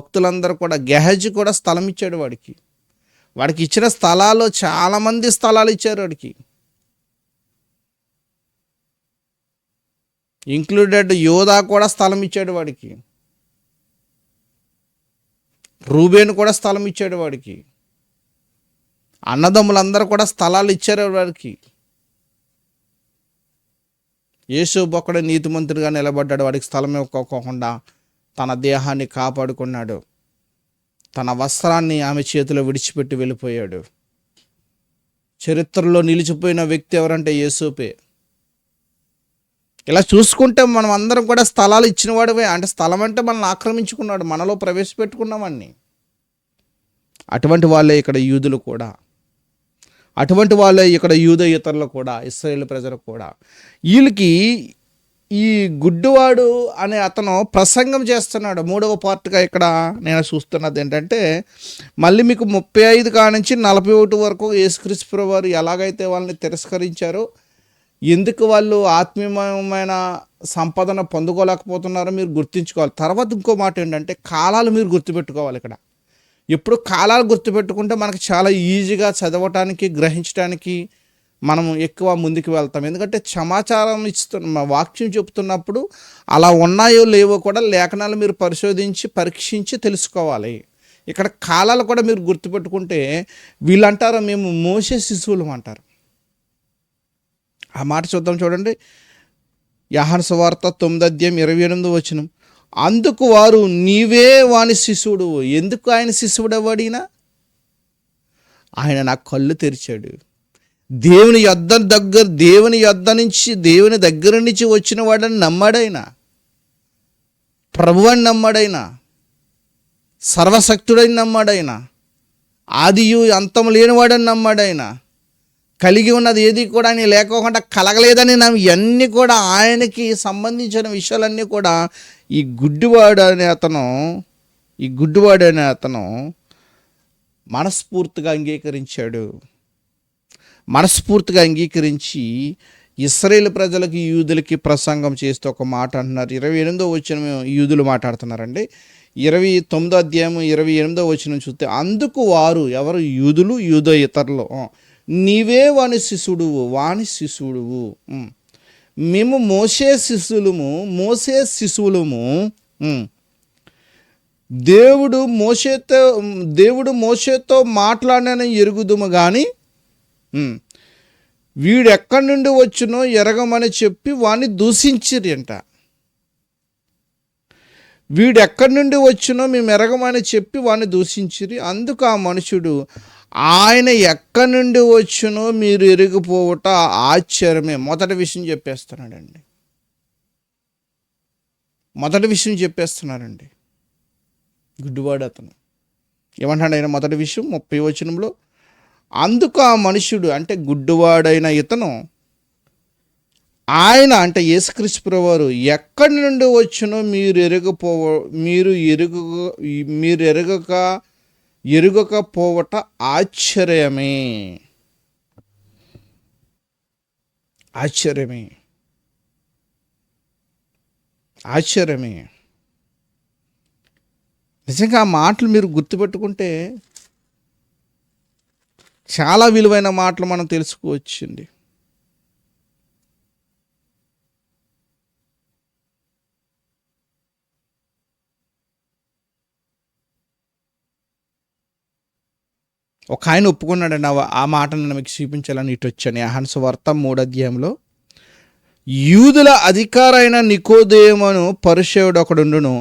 భక్తులందరూ కూడా గెహజీ కూడా స్థలం ఇచ్చాడు వాడికి. వాడికి ఇచ్చిన స్థలాలు చాలామంది స్థలాలు ఇచ్చారు వాడికి. ఇంక్లూడెడ్ యోధా కూడా స్థలం ఇచ్చాడు వాడికి. రూబేన్ కూడా స్థలం ఇచ్చాడు వాడికి. అన్నదమ్ములందరూ కూడా స్థలాలు ఇచ్చారు వాడికి. యేసు ఒక్కడే నీతిమంతుడిగా నిలబడ్డాడు. వాడికి స్థలం ఇవ్వకోకుండా తన దేహాన్ని కాపాడుకున్నాడు. తన వస్త్రాన్ని ఆమె చేతిలో విడిచిపెట్టి వెళ్ళిపోయాడు. చరిత్రలో నిలిచిపోయిన వ్యక్తి ఎవరంటే యేసూపే. ఇలా చూసుకుంటే మనం అందరం కూడా స్థలాలు ఇచ్చినవాడవే అంటే స్థలం అంటే మనల్ని ఆక్రమించుకున్నాడు. మనలో ప్రవేశపెట్టుకున్నామని అటువంటి వాళ్ళే ఇక్కడ యూదులు కూడా. అటువంటి వాళ్ళే ఇక్కడ యూద ఇతరులు కూడా. ఇస్రాయేల్ ప్రజలు కూడా. వీళ్ళకి ఈ గుడ్డివాడు అనే అతను ప్రసంగం చేస్తున్నాడు. మూడవ పార్ట్గా ఇక్కడ నేను చూస్తున్నది ఏంటంటే మళ్ళీ మీకు ముప్పై ఐదు కానించి నలభై ఒకటి వరకు యేసుక్రీస్తు వారు ఎలాగైతే వాళ్ళని తిరస్కరించారో ఎందుకు వాళ్ళు ఆత్మీయమైన సంపదన పొందుకోలేకపోతున్నారో మీరు గుర్తుంచుకోవాలి. తర్వాత ఇంకో మాట ఏంటంటే కాలాలు మీరు గుర్తుపెట్టుకోవాలి ఇక్కడ. ఎప్పుడు కాలాలు గుర్తుపెట్టుకుంటే మనకు చాలా ఈజీగా చదవటానికి గ్రహించడానికి మనం ఎక్కువ ముందుకు వెళ్తాం. ఎందుకంటే సమాచారం ఇస్తున్న వాక్యం చెప్తున్నప్పుడు అలా ఉన్నాయో లేవో కూడా లేఖనాలు మీరు పరిశోధించి పరీక్షించి తెలుసుకోవాలి. ఇక్కడ కాలాలు కూడా మీరు గుర్తుపెట్టుకుంటే వీళ్ళంటారు మేము మోసే శిశువులు అంటారు. ఆ మాట చూద్దాం చూడండి. యహన్ సువార్త తొమ్మిది అధ్యాయం ఇరవై ఎనిమిది వచ్చినం అందుకు వారు నీవే వాని శిశువుడు. ఎందుకు ఆయన శిశువుడు ఎవడినా ఆయన నా కళ్ళు తెరిచాడు. దేవుని యొద్ద దగ్గర దేవుని యొద్ద నుంచి దేవుని దగ్గర నుంచి వచ్చిన వాడని నమ్మాడైనా. ప్రభు అని నమ్మాడైనా. సర్వశక్తుడని నమ్మాడైనా. ఆదియు అంతం లేనివాడని నమ్మాడైనా. కలిగి ఉన్నది ఏది కూడా ఆయన లేకోకుండా కలగలేదని నా ఇవన్నీ కూడా ఆయనకి సంబంధించిన విషయాలన్నీ కూడా ఈ గుడ్డివాడు అనే అతను ఈ గుడ్డివాడు అనే అతను మనస్ఫూర్తిగా అంగీకరించాడు. మనస్ఫూర్తిగా అంగీకరించి ఇస్రాయేల్ ప్రజలకి యూదులకి ప్రసంగం చేస్తూ ఒక మాట అంటున్నారు. ఇరవై ఎనిమిదో వచ్చిన యూదులు మాట్లాడుతున్నారండి. ఇరవై తొమ్మిదో అధ్యాయం ఇరవై ఎనిమిదో వచ్చిన చూస్తే అందుకు వారు ఎవరు? యూదులు యూదో ఇతరులు. నీవే వాని శిశుడువు వాని శిశుడువు. మేము. మోసే శిశువులము మోసే శిశువులము. దేవుడు మోసేతో దేవుడు మోసేతో మాట్లాడానని ఎరుగుదుము కానీ వీడెక్కడి వీడు ఎక్కడి నుండి వచ్చినో ఎరగమని చెప్పి వాణ్ణి దూషించిరి అంట వీడు ఎక్కడి నుండి వచ్చినో మేము ఎరగమని చెప్పి వాడిని దూషించిరి అందుకు ఆ మనుషుడు ఆయన ఎక్కడి నుండి వచ్చినో మీరు ఎరిగిపోవట ఆశ్చర్యమే. మొదటి విషయం చెప్పేస్తున్నాడండి. మొదటి విషయం చెప్పేస్తున్నారండి గుడ్డివాడు అతను ఏమంటాడు ఆయన మొదటి విషయం? ముప్పై వచనంలో అందుకు ఆ మనుషుడు అంటే గుడ్డువాడైన ఇతను ఆయన అంటే యేసుక్రీస్తు వారు ఎక్కడి నుండి వచ్చినో మీరు ఎరగపోవ మీరు ఎరుగు మీరు ఎరగక ఎరుగకపోవట ఆశ్చర్యమే. ఆశ్చర్యమే. ఆశ్చర్యమే. నిజంగా ఆ మాటలు మీరు గుర్తుపెట్టుకుంటే చాలా విలువైన మాటలు మనం తెలుసుకోవచ్చండి ఒక ఆయన ఒప్పుకున్నాడండి ఆ- ఆ మాటను నేను మీకు చూపించాలని ఇటు వచ్చాను. అహన్స్ వార్త మూడధ్యాయంలో యూదుల అధికారైన నికోదేమను పరిచయుడు ఒకడుండును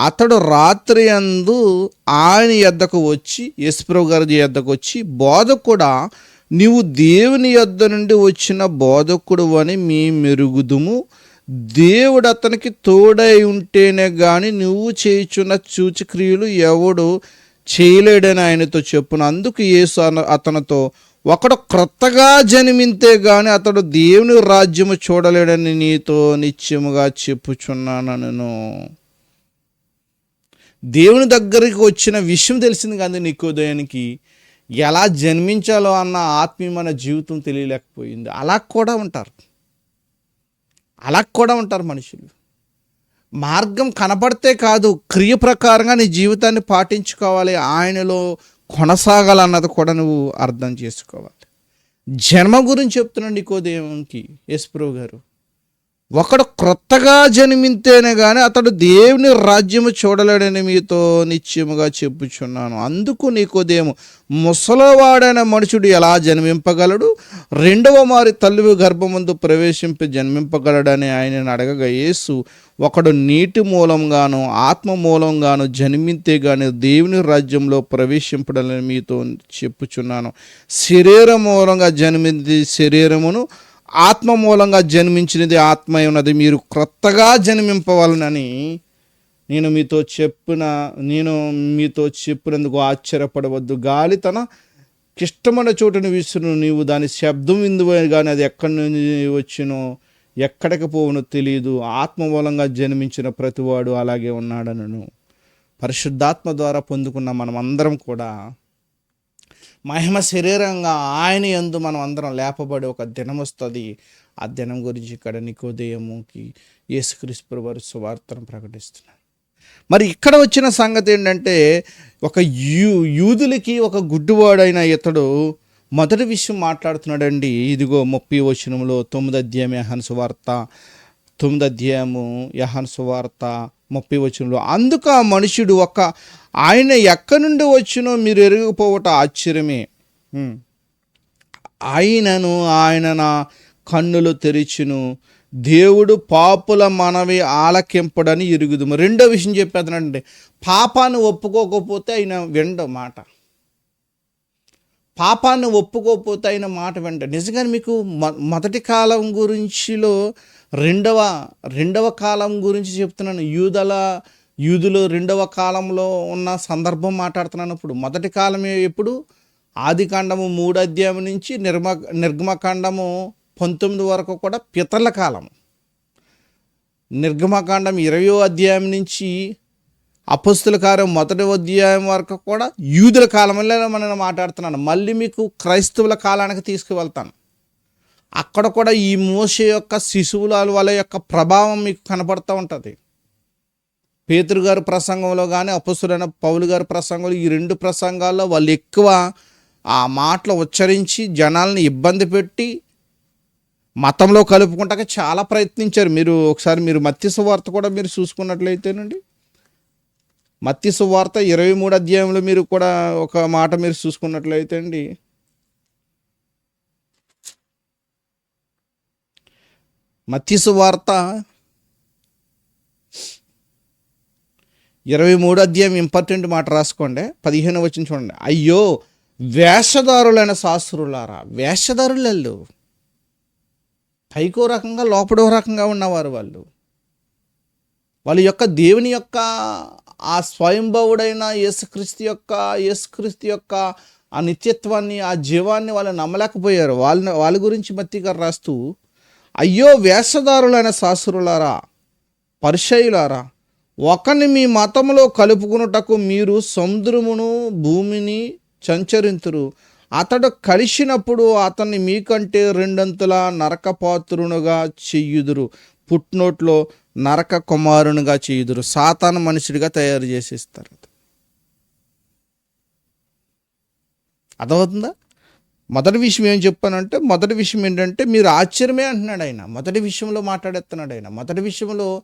అతడు రాత్రి అందు ఆయన యొద్దకు వచ్చి యశ్ప్రభు గారి యొద్దకు వచ్చి బోధకుడా నీవు దేవుని యొద్ద నుండి వచ్చిన బోధకుడు అని మీ మెరుగుదుము. దేవుడు అతనికి తోడై ఉంటేనే గాని నువ్వు చేయుచున్న సూచక్రియలు ఎవడు చేయలేడని ఆయనతో చెప్పును. అందుకు యేసు అతనితో ఒకడు క్రొత్తగా జన్మింతే గాని అతడు దేవుని రాజ్యము చూడలేడని నీతో నిత్యముగా చెప్పుచున్నాను నేను దేవుని దగ్గరికి వచ్చిన విషయం తెలిసింది కానీ నికోదయానికి. ఎలా జన్మించాలో అన్న ఆత్మీయమైన జీవితం తెలియలేకపోయింది. అలా కూడా ఉంటారు. అలా కూడా ఉంటారు మనుషులు. మార్గం కనపడితే కాదు క్రియ ప్రకారంగా నీ జీవితాన్ని పాటించుకోవాలి ఆయనలో కొనసాగాలన్నది కూడా నువ్వు అర్థం చేసుకోవాలి. జన్మ గురించి చెప్తున్నాడు నికోదేవునికి యశ్ప్రభు గారు ఒకడు క్రొత్తగా జన్మింతేనే కానీ అతడు దేవుని రాజ్యము చూడలేడని మీతో నిశ్చయముగా చెప్పుచున్నాను. అందుకు నీకోదేము ముసలవాడైన మనుషుడు ఎలా జన్మింపగలడు? రెండవ మారి తల్లి గర్భమందు ప్రవేశింపి జన్మింపగలడని ఆయనను అడగగా యేసు ఒకడు నీటి మూలంగాను ఆత్మ మూలంగాను జన్మింతే గాని దేవుని రాజ్యంలో ప్రవేశింపడని మీతో చెప్పుచున్నాను. శరీరం మూలంగా జన్మింది శరీరమును ఆత్మ మూలంగా జన్మించినది ఆత్మ ఉన్నది. మీరు క్రొత్తగా జన్మింపవలనని నేను మీతో చెప్పిన నేను మీతో చెప్పినందుకు ఆశ్చర్యపడవద్దు. గాలి తన క్లిష్టమైన చోటును విసురు నీవు దాని శబ్దం విందు కానీ అది ఎక్కడి నుంచి వచ్చినో ఎక్కడికి పోవునో తెలియదు ఆత్మ మూలంగా జన్మించిన ప్రతివాడు అలాగే ఉన్నాడనను. పరిశుద్ధాత్మ ద్వారా పొందుకున్న మనం అందరం కూడా మహిమ శరీరంగా ఆయన యందు మనం అందరం లేపబడి ఒక దినం వస్తుంది. ఆ దినం గురించి ఇక్కడ నికోదయముకి యేసుక్రీస్తు వారు సువార్తను ప్రకటిస్తున్నారు. మరి ఇక్కడ వచ్చిన సంగతి ఏంటంటే ఒక యూ యూదులకి ఒక గుడ్డువాడైన ఇతడు మొదటి విషయం మాట్లాడుతున్నాడండి. ఇదిగో ముప్పై వచనంలో తొమ్మిది అధ్యాయం యహన్ సువార్త తొమ్మిది అధ్యాయము యహన్ సువార్త ముప్పై వచనంలో అందుకు ఆ మనుషుడు ఒక ఆయన ఎక్కడి నుండి వచ్చినో మీరు ఎరగకపోవట ఆశ్చర్యమే. ఆయనను ఆయన నా కన్నులు తెరిచును. దేవుడు పాపుల మనవి ఆలకింపడని ఇరుగుదు రెండో విషయం చెప్పేదనంటే పాపాన్ని ఒప్పుకోకపోతే ఆయన విండమాట మాట. పాపాన్ని ఒప్పుకోకపోతే అయిన మాట వెంట. నిజంగా మీకు మొ- మొదటి కాలం గురించిలో రెండవ రెండవ కాలం గురించి చెప్తున్నాను. యూదల యూదులు రెండవ కాలంలో ఉన్న సందర్భం మాట్లాడుతున్నాను ఇప్పుడు. మొదటి కాలం ఎప్పుడు? ఆది కాండము మూడు అధ్యాయం నుంచి నిర్మ నిర్గమకాండము పంతొమ్మిది వరకు కూడా పితరుల కాలం. నిర్గమకాండం ఇరవయో అధ్యాయం నుంచి అపస్తుల కార్యం మొదటి అధ్యాయం వరకు కూడా యూదుల కాలంలో మనం మాట్లాడుతున్నాను. మళ్ళీ మీకు క్రైస్తవుల కాలానికి తీసుకువెళ్తాను. అక్కడ కూడా ఈ మోస యొక్క శిశువుల వాళ్ళ యొక్క ప్రభావం మీకు కనపడుతూ ఉంటుంది. పేతురు గారి ప్రసంగంలో కానీ అపస్తులైన పౌలు గారి ప్రసంగంలో ఈ రెండు ప్రసంగాల్లో వాళ్ళు ఎక్కువ ఆ మాటలు ఉచ్చరించి జనాల్ని ఇబ్బంది పెట్టి మతంలో కలుపుకుంటాక చాలా ప్రయత్నించారు. మీరు ఒకసారి మీరు మత్స్య వార్త కూడా మీరు చూసుకున్నట్లయితేనండి. మత్తి సువార్త ఇరవై మూడు అధ్యాయంలో మీరు కూడా ఒక మాట మీరు చూసుకున్నట్లయితే అండి. మత్తి సువార్త ఇరవై మూడు అధ్యాయం ఇంపార్టెంట్ మాట రాసుకోండి. పదిహేను వచ్చిన చూడండి. అయ్యో వేషధారులైన శాస్త్రులారా వేషధారులెళ్ళు. పైకో రకంగా లోపడో రకంగా ఉన్నవారు వాళ్ళు. వాళ్ళ యొక్క దేవుని యొక్క ఆ స్వయంభవుడైన యేసుక్రీస్తు యొక్క యేసుక్రీస్తు యొక్క ఆ నిత్యత్వాన్ని ఆ జీవాన్ని వాళ్ళు నమ్మలేకపోయారు. వాళ్ళని వాళ్ళ గురించి మత్తి గారు రాస్తూ అయ్యో వేషధారులైన శాస్త్రులారా పరిచయులారా ఒకని మీ మతంలో కలుపుకున్నటకు మీరు సముద్రమును భూమిని సంచరింతురు. అతడు కలిసినప్పుడు అతన్ని మీకంటే రెండంతుల నరకపాత్రునుగా చెయ్యుదురు పుట్నోట్లో నరక కుమారునిగా చేయుదురు. సాతాను మనుషుడిగా తయారు చేసేస్తారు అర్థమవుతుందా? మొదటి విషయం ఏం చెప్పానంటే మొదటి విషయం ఏంటంటే మీరు ఆశ్చర్యమే అంటున్నాడు ఆయన. మొదటి విషయంలో మాట్లాడేస్తున్నాడు ఆయన. మొదటి విషయంలో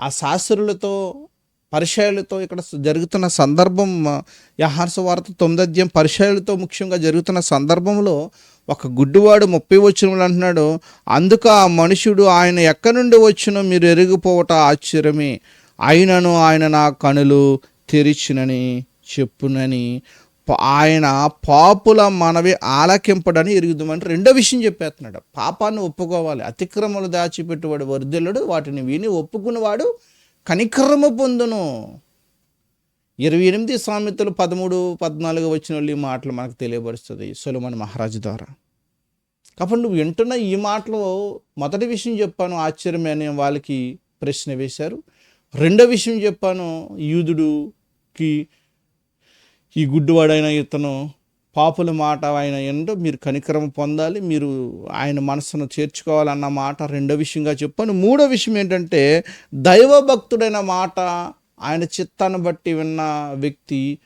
ఆ శాస్త్రులతో పరిచయాలతో ఇక్కడ జరుగుతున్న సందర్భం యహార్స వార్త తొమ్మిది అధ్యాయం పరిచయాలతో ముఖ్యంగా జరుగుతున్న సందర్భంలో ఒక గుడ్డివాడు ముప్పై వచ్చినప్పుడు అంటున్నాడు అందుకు ఆ మనుషుడు ఆయన ఎక్కడి నుండి వచ్చినో మీరు ఎరిగిపోవట ఆశ్చర్యమే. అయినను ఆయన నా కనులు తెరిచినని చెప్పునని. ఆయన పాపుల మనవి ఆలకింపడని ఎరుగుదామని రెండో విషయం చెప్పేస్తున్నాడు. పాపాన్ని ఒప్పుకోవాలి అతిక్రమలు దాచిపెట్టువాడు వర్ధిల్లుడు వాటిని విని ఒప్పుకున్నవాడు కనికరము పొందును. ఇరవై ఎనిమిది సామెతలు పదమూడు పద్నాలుగు వచ్చిన వాళ్ళు ఈ మాటలు మనకు తెలియపరుస్తుంది సొలమన్ మహారాజు ద్వారా. కాబట్టి నువ్వు వింటున్న ఈ మాటలు మొదటి విషయం చెప్పాను ఆశ్చర్యమే అనే వాళ్ళకి ప్రశ్న వేశారు. రెండో విషయం చెప్పాను యూదుడుకి ఈ గుడ్డువాడైన ఇతను పాపుల మాట ఆయన ఎందు మీరు కనికరం పొందాలి మీరు ఆయన మనసును చేర్చుకోవాలన్న మాట రెండో విషయంగా చెప్పాను. మూడో విషయం ఏంటంటే దైవభక్తుడైన మాట ఆయన చిత్తాన్ని బట్టి విన్న వ్యక్తి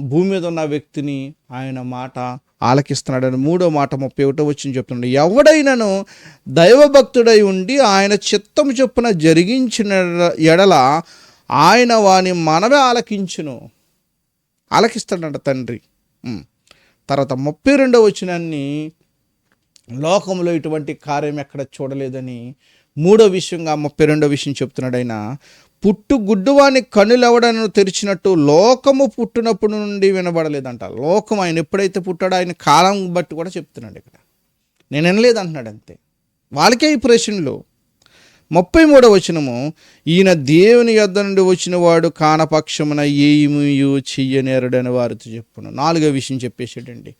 భూమి మీద ఉన్న వ్యక్తిని ఆయన మాట ఆలకిస్తున్నాడని మూడో మాట ముప్పై ఒకటో వచ్చి చెప్తున్నాడు. ఎవడైనాను దైవభక్తుడై ఉండి ఆయన చిత్తం చొప్పున జరిగించిన ఎడల ఆయన వాని మనమే ఆలకించును. ఆలకిస్తాడంట తండ్రి. తర్వాత ముప్పై రెండో వచనాన్ని లోకంలో ఇటువంటి కార్యం ఎక్కడ చూడలేదని మూడో విషయంగా ముప్పై రెండో విషయం చెప్తున్నాడు ఆయన. పుట్టు గుడ్డువాని కనులెవడను తెరిచినట్టు లోకము పుట్టినప్పుడు నుండి వినబడలేదంట. లోకం ఆయన ఎప్పుడైతే పుట్టాడో ఆయన కాలం బట్టి కూడా చెప్తున్నాడు ఇక్కడ. నేను వినలేదు అంటున్నాడు అంతే. వాళ్ళకే ఈ ప్రశ్నలు. ముప్పై మూడవ వచనము ఈయన దేవుని యొద్ద నుండి వచ్చిన వాడు కానపక్షమున ఏమియు చెయ్యనేరడని వారితో చెప్పును. నాలుగో విషయం చెప్పేసాడండి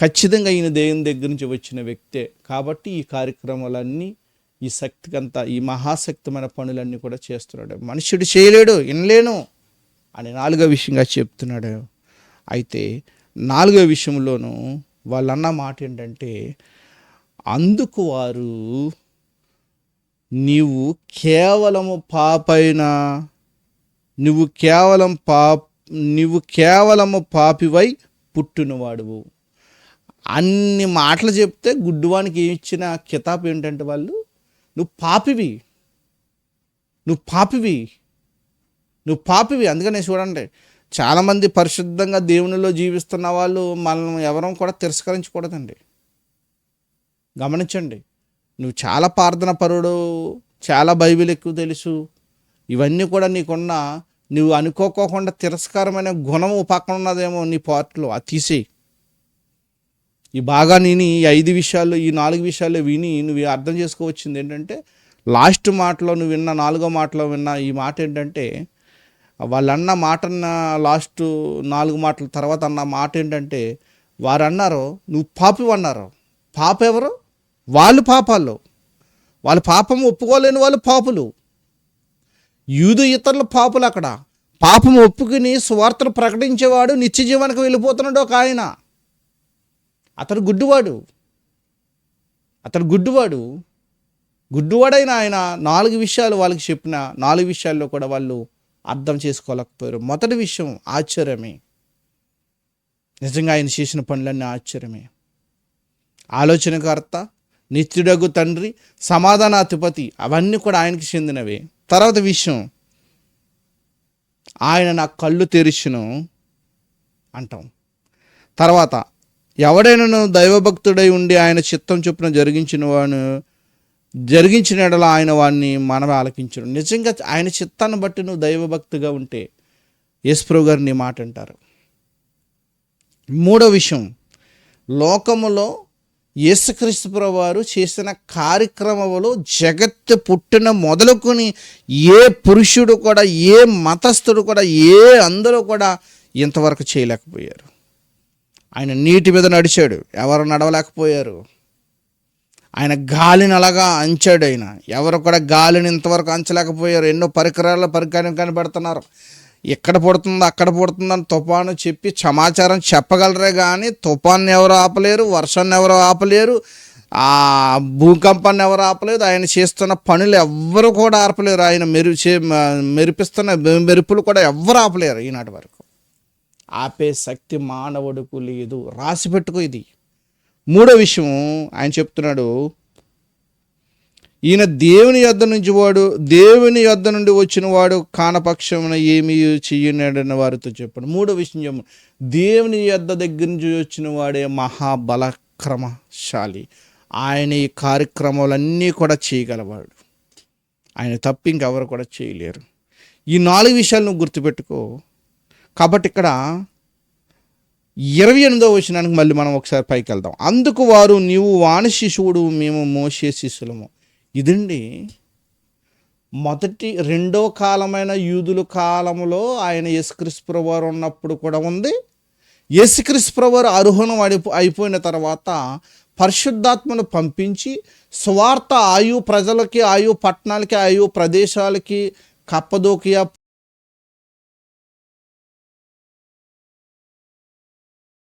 ఖచ్చితంగా ఈయన దేవుని దగ్గర నుంచి వచ్చిన వ్యక్తే. కాబట్టి ఈ కార్యక్రమాలన్నీ ఈ శక్తికంతా ఈ మహాశక్తిమైన పనులన్నీ కూడా చేస్తున్నాడు. మనుషుడు చేయలేడు వినలేను అని నాలుగో విషయంగా చెప్తున్నాడు. అయితే నాలుగో విషయంలోనూ వాళ్ళన్న మాట ఏంటంటే అందుకు వారు నీవు కేవలము పాపైన నువ్వు కేవలం పా నువ్వు కేవలము పాపివై పుట్టినవాడువు. అన్ని మాటలు చెప్తే గుడ్డువానికి ఇచ్చిన కితాబ్ ఏంటంటే వాళ్ళు నువ్వు పాపివి. నువ్వు పాపివి. నువ్వు పాపివి. అందుకనే చూడండి చాలామంది పరిశుద్ధంగా దేవునిలో జీవిస్తున్న వాళ్ళు మనం ఎవరం కూడా తిరస్కరించకూడదండి. గమనించండి నువ్వు చాలా ప్రార్థన పరుడు చాలా బైబిల్ ఎక్కువ తెలుసు. ఇవన్నీ కూడా నీకున్న నువ్వు అనుకోకోకుండా తిరస్కారమైన గుణము పక్కన ఉన్నదేమో నీ పాటలో అది తీసేయి. ఈ బాగా నేను ఈ ఐదు విషయాలు ఈ నాలుగు విషయాలు విని నువ్వు అర్థం చేసుకోవచ్చింది ఏంటంటే లాస్ట్ మాటలో నువ్వు విన్న నాలుగో మాటలో విన్న ఈ మాట ఏంటంటే వాళ్ళన్న మాట లాస్ట్ నాలుగు మాటల తర్వాత అన్న మాట ఏంటంటే వారు అన్నారు నువ్వు పాపి అన్నారు పాప ఎవరు వాళ్ళు పాపాలు వాళ్ళ పాపం ఒప్పుకోలేని వాళ్ళు పాపులు. యూదు ఇతరుల పాపులు అక్కడ. పాపం ఒప్పుకుని సువార్తను ప్రకటించేవాడు నిత్య జీవనకు వెళ్ళిపోతున్నాడు ఒక ఆయన. అతడు గుడ్డివాడు. అతడు గుడ్డివాడు. గుడ్డివాడైన ఆయన నాలుగు విషయాలు వాళ్ళకి చెప్పిన నాలుగు విషయాల్లో కూడా వాళ్ళు అర్థం చేసుకోలేకపోయారు. మొదటి విషయం ఆశ్చర్యమే. నిజంగా ఆయన చేసిన పనులన్నీ ఆశ్చర్యమే. ఆలోచనకర్త నిత్యుడగు తండ్రి సమాధానాధిపతి అవన్నీ కూడా ఆయనకి చెందినవే. తర్వాత విషయం ఆయన నా కళ్ళు తెరిచును అంటాం. తర్వాత ఎవడైనాను దైవభక్తుడై ఉండి ఆయన చిత్తం చొప్పున జరిగించిన వాడు జరిగించిన ఎడల ఆయన వాడిని మనమే ఆలకించడం నిజంగా ఆయన చిత్తాన్ని బట్టి నువ్వు దైవభక్తిగా ఉంటే యేసుప్రభు గారు నీ మాట అంటారు. మూడో విషయం లోకములో యేసుక్రీస్తు ప్రభు వారు చేసిన కార్యక్రమంలో జగత్తు పుట్టిన మొదలుకొని ఏ పురుషుడు కూడా ఏ మతస్థుడు కూడా ఏ అందరూ కూడా ఇంతవరకు చేయలేకపోయారు. ఆయన నీటి మీద నడిచాడు ఎవరు నడవలేకపోయారు. ఆయన గాలిని అలాగా అంచాడు ఆయన. ఎవరు కూడా గాలిని ఇంతవరకు అంచలేకపోయారు. ఎన్నో పరికరాల పరికరం కనబెడుతున్నారు. ఎక్కడ పడుతుందో అక్కడ పడుతుందని తుఫాను చెప్పి సమాచారం చెప్పగలరే కానీ తుఫాన్ని ఎవరు ఆపలేరు వర్షాన్ని ఎవరు ఆపలేరు ఆ భూకంపాన్ని ఎవరు ఆపలేదు ఆయన చేస్తున్న పనులు ఎవ్వరు కూడా ఆపలేరు ఆయన మెరు చే మెరిపిస్తున్న మెరుపులు కూడా ఎవ్వరు ఆపలేరు ఈనాటి వరకు. ఆపే శక్తి మానవుడికి లేదు రాసి పెట్టుకో ఇది. మూడో విషయం ఆయన చెప్తున్నాడు ఈయన దేవుని యొద్ద నుంచి వాడు దేవుని యొద్ద నుండి వచ్చిన వాడు కానపక్షమున ఏమి చెయ్యనాడని వారితో చెప్పాడు మూడో విషయం చెప్పు దేవుని యొద్ద దగ్గర నుంచి వచ్చిన వాడే మహాబలక్రమశాలి. ఆయన ఈ కార్యక్రమాలన్నీ కూడా చేయగలవాడు. ఆయన తప్ప ఇంకెవరు కూడా చేయలేరు. ఈ నాలుగు విషయాలు నువ్వు గుర్తుపెట్టుకో. కాబట్టి ఇక్కడ ఇరవై ఎనిమిదో వచ్చినానికి మళ్ళీ మనం ఒకసారి పైకి వెళ్దాం. అందుకు వారు నీవు వాణి శిశువుడు మేము మోసే శిశులము. ఇదండి మొదటి రెండో కాలమైన యూదుల కాలంలో ఆయన యేసుక్రీస్తు ఉన్నప్పుడు కూడా ఉంది. యేసుక్రీస్తు వారు అర్హునం అయిపోయిన తర్వాత పరిశుద్ధాత్మను పంపించి స్వార్థ ఆయు ప్రజలకి ఆయు పట్టణాలకి ఆయు ప్రదేశాలకి కప్పదోకియా